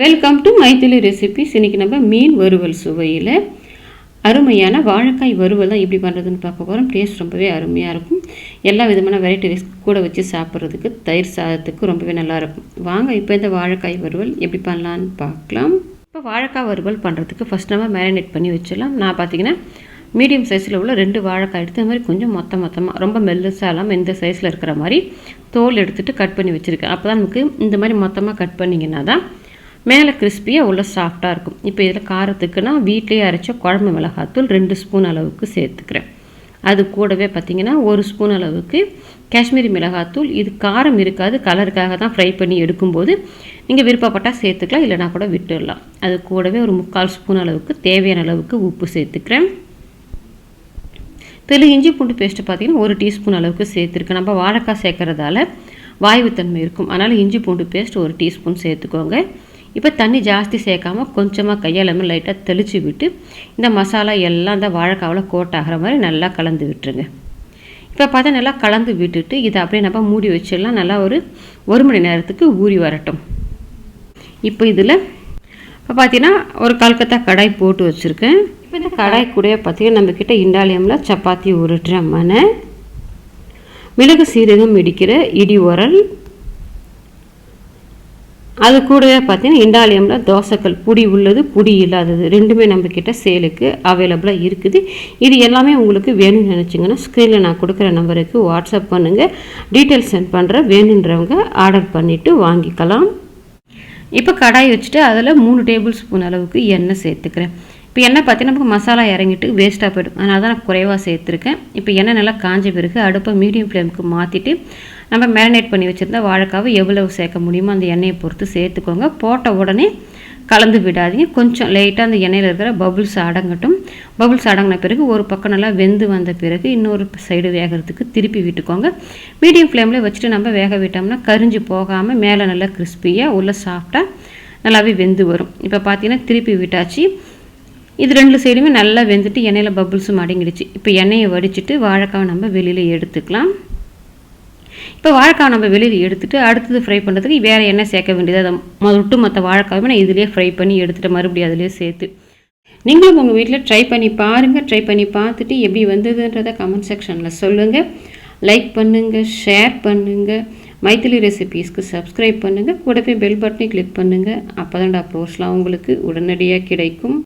Welcome to Maithili recipes இன்றைக்கி நம்ம மீன் வறுவல் சுவையில் அருமையான வாழைக்காய் வறுவல் தான் எப்படி பண்ணுறதுன்னு பார்க்க போகிறோம் டேஸ்ட் ரொம்பவே அருமையாக இருக்கும். எல்லா விதமான வெரைட்டிஸ் கூட வச்சு சாப்பிட்றதுக்கு தயிர் சாதத்துக்கு ரொம்பவே நல்லாயிருக்கும் வாங்க இப்போ இந்த வாழைக்காய் வறுவல் எப்படி பண்ணலான்னு பார்க்கலாம். இப்போ வாழைக்காய் வறுவல் பண்ணுறதுக்கு ஃபஸ்ட் நம்ம மேரினேட் பண்ணி வச்சிடலாம். நான் பார்த்தீங்கன்னா மீடியம் சைஸில் உள்ள ரெண்டு வாழைக்காய் எடுத்து இந்த மாதிரி கொஞ்சம் மொத்த மொத்தமாக ரொம்ப மெல்லுசாக இல்லாமல் இந்த சைஸில் இருக்கிற மாதிரி தோல் எடுத்துகிட்டு கட் பண்ணி வச்சுருக்கேன். அப்போ தான் நமக்கு இந்த மாதிரி மொத்தமாக கட் பண்ணிங்கன்னா தான் மேலே கிறிஸ்பியாக உள்ள சாஃப்டாக இருக்கும். இப்போ இதில் காரத்துக்கு நான் வீட்டிலேயே அரைச்ச குழம்பு மிளகாத்தூள் ரெண்டு ஸ்பூன் அளவுக்கு சேர்த்துக்கிறேன். அது கூடவே பார்த்திங்கன்னா ஒரு ஸ்பூன் அளவுக்கு காஷ்மீரி மிளகாத்தூள். இது காரம் இருக்காது கலருக்காக தான் ஃப்ரை பண்ணி எடுக்கும்போது நீங்கள் விருப்பப்பட்டால் சேர்த்துக்கலாம் இல்லைனா கூட விட்டுடலாம். அது கூடவே ஒரு முக்கால் ஸ்பூன் அளவுக்கு தேவையான அளவுக்கு உப்பு சேர்த்துக்கிறேன். இதில் இஞ்சி பூண்டு பேஸ்ட்டு பார்த்திங்கன்னா ஒரு டீஸ்பூன் அளவுக்கு சேர்த்துருக்கேன். நம்ம வாழைக்காய் சேர்க்குறதால வாயுத்தன்மை இருக்கும். அதனால் இஞ்சி பூண்டு பேஸ்ட் ஒரு டீஸ்பூன் சேர்த்துக்கோங்க. இப்போ தண்ணி ஜாஸ்தி சேர்க்காமல் கொஞ்சமாக கையாலமே லைட்டாக தெளித்து விட்டு இந்த மசாலா எல்லாம் இந்த வாழைக்காவில் கோட் ஆகிற மாதிரி நல்லா கலந்து விட்டுருங்க. இப்போ பார்த்தா நல்லா கலந்து விட்டுட்டு இதை அப்படியே நம்ம மூடி வச்சிடலாம். நல்லா ஒரு ஒரு மணி நேரத்துக்கு ஊறி வரட்டும். இப்போ இதில் இப்போ பார்த்தீங்கன்னா ஒரு கல்கத்தா கடாய் போட்டு வச்சுருக்கேன். இப்போ இந்த கடாய் கூட பார்த்தீங்கன்னா நம்மக்கிட்ட இண்டாலியமில் சப்பாத்தி உருட்டுற மனை மிளகு சீரகம் இடிக்கிற இடி உரல் அது கூடவே பார்த்தீங்கன்னா இண்டாலியமில் தோசைக்கல் புடி உள்ளது புடி இல்லாதது. ரெண்டுமே நம்மக்கிட்ட சேலுக்கு அவைலபிளாக இருக்குது. இது எல்லாமே உங்களுக்கு வேணும்னு நினச்சிங்கன்னா ஸ்க்ரீனில் நான் கொடுக்குற நம்பருக்கு வாட்ஸ்அப் பண்ணுங்கள் டீட்டெயில்ஸ் சென்ட் பண்ணுற வேணுன்றவங்க ஆர்டர் பண்ணிவிட்டு வாங்கிக்கலாம். இப்போ கடாய் வச்சுட்டு அதில் மூணு டேபிள் ஸ்பூன் அளவுக்கு எண்ணெய் சேர்த்துக்கிறேன். இப்போ எண்ணெய் பார்த்தீங்கன்னா நமக்கு மசாலா இறங்கிட்டு வேஸ்ட்டாக போய்டும். அதனால தான் நான் குறைவாக சேர்த்துருக்கேன். இப்போ எண்ணெய் நல்லா காஞ்ச பிறகு அடுப்பை மீடியம் ஃப்ளேமுக்கு மாற்றிட்டு நம்ம மேரினேட் பண்ணி வச்சுருந்தா வாழைக்காவை எவ்வளவு சேர்க்க முடியுமோ அந்த எண்ணெயை பொறுத்து சேர்த்துக்கோங்க. போட்ட உடனே கலந்து விடாதீங்க. கொஞ்சம் லைட்டாக அந்த எண்ணெயில் இருக்கிற பபுள்ஸ் அடங்கட்டும். பபுள்ஸ் அடங்கின பிறகு ஒரு பக்கம் நல்லா வெந்து வந்த பிறகு இன்னொரு சைடு வேகிறதுக்கு திருப்பி விட்டுக்கோங்க. மீடியம் ஃப்ளேமில் வச்சுட்டு நம்ம வேக விட்டோம்னா கரிஞ்சு போகாமல் மேலே நல்லா கிறிஸ்பியாக உள்ள சாஃப்டாக நல்லாவே வெந்து வரும். இப்போ பார்த்தீங்கன்னா திருப்பி விட்டாச்சு. இது ரெண்டு சைடுமே நல்லா வெந்துட்டு எண்ணெயில் பபுள்ஸும் அடங்கிடுச்சு. இப்போ எண்ணெயை வடிச்சிட்டு வாழைக்காவை நம்ம வெளியில் எடுத்துக்கலாம். இப்போ வாழைக்காய் நம்ம வெளியில் எடுத்துகிட்டு அடுத்தது ஃப்ரை பண்ணுறதுக்கு வேறு எண்ணெய் சேர்க்க வேண்டியது அதை ஒட்டு மற்ற வாழைக்காயுமே நான் இதிலே ஃப்ரை பண்ணி எடுத்துகிட்டு மறுபடியும் அதிலே சேர்த்து. நீங்களும் உங்கள் வீட்டில் ட்ரை பண்ணி பாருங்கள் ட்ரை பண்ணி பார்த்துட்டு எப்படி வந்ததுன்றதை கமெண்ட் செக்ஷனில் சொல்லுங்கள் லைக் பண்ணுங்கள் ஷேர் பண்ணுங்கள் மைத்திலி ரெசிபீஸ்க்கு சப்ஸ்கிரைப் பண்ணுங்கள் கூடவே பெல் பட்டனை கிளிக் பண்ணுங்கள் அப்போ தான் அப்ரோச்லாம் உங்களுக்கு உடனடியாக கிடைக்கும்.